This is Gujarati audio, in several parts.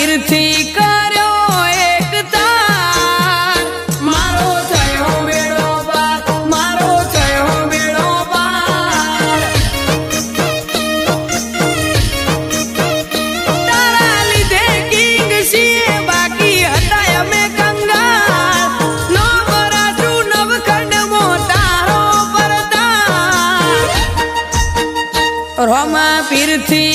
પીરથી કર્યો એક તાર. મારો થયો બેડો પાર બાકી હતા અમે કંગાળ. નો પરદાર રોમા પીરથી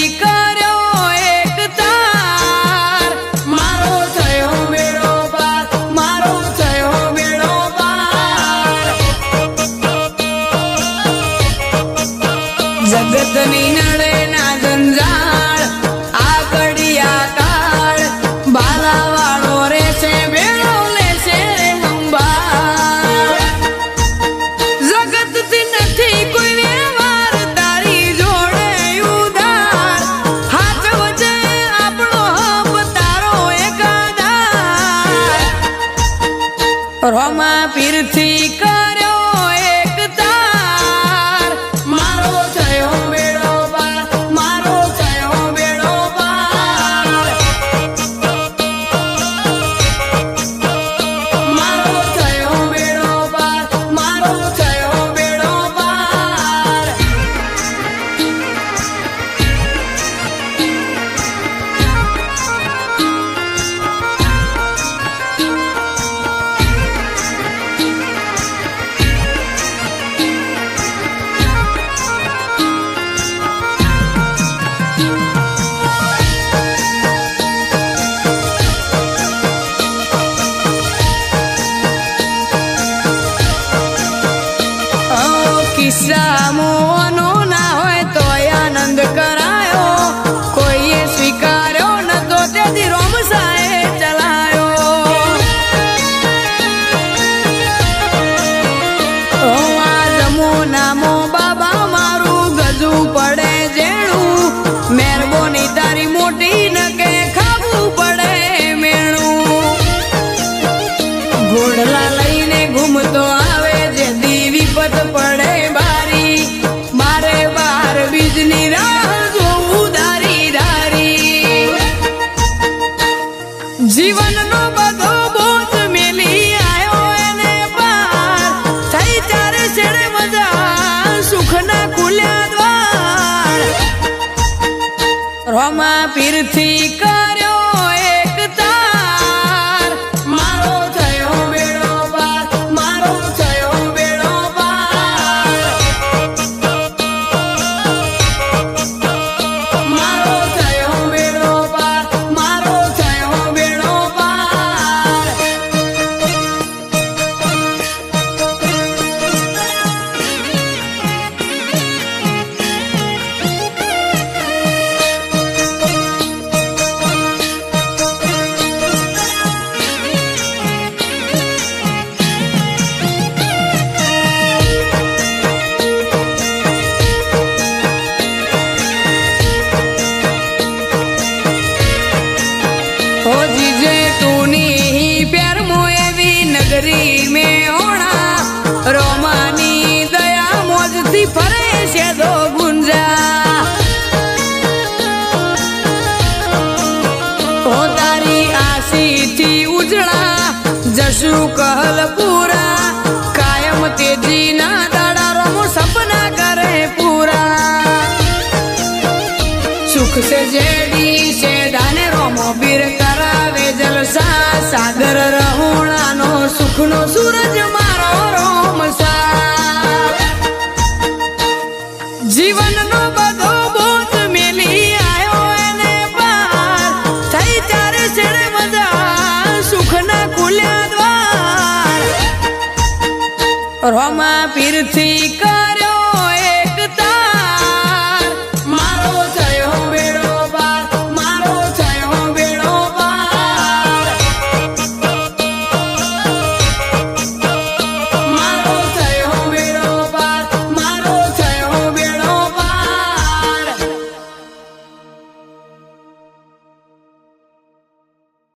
રોમા પીરથી કર્યો ઘોડલા લઈને ઘૂમતો આવે જે દીવી પત પડે બારી. મારે બાર બીજની રાહ જોવું દારી દારી. જીવનનો બધો બોજ મેલી આવ્યો એને પાર. થઈ ત્યારે છેડે મજા સુખના ખુલ્યા દ્વાર. રોમા પીરથી કર્યો થી ઉજળા, જશું કહલપુરા. કાયમ તેજી ના દાડા રમો સપના કરે પૂરા. સુખ સે જેડી સે દાને રમો બીર કરાવે જલસા. સાગર રહોણા નો સુખ નો સુર રોમા પીરથી કર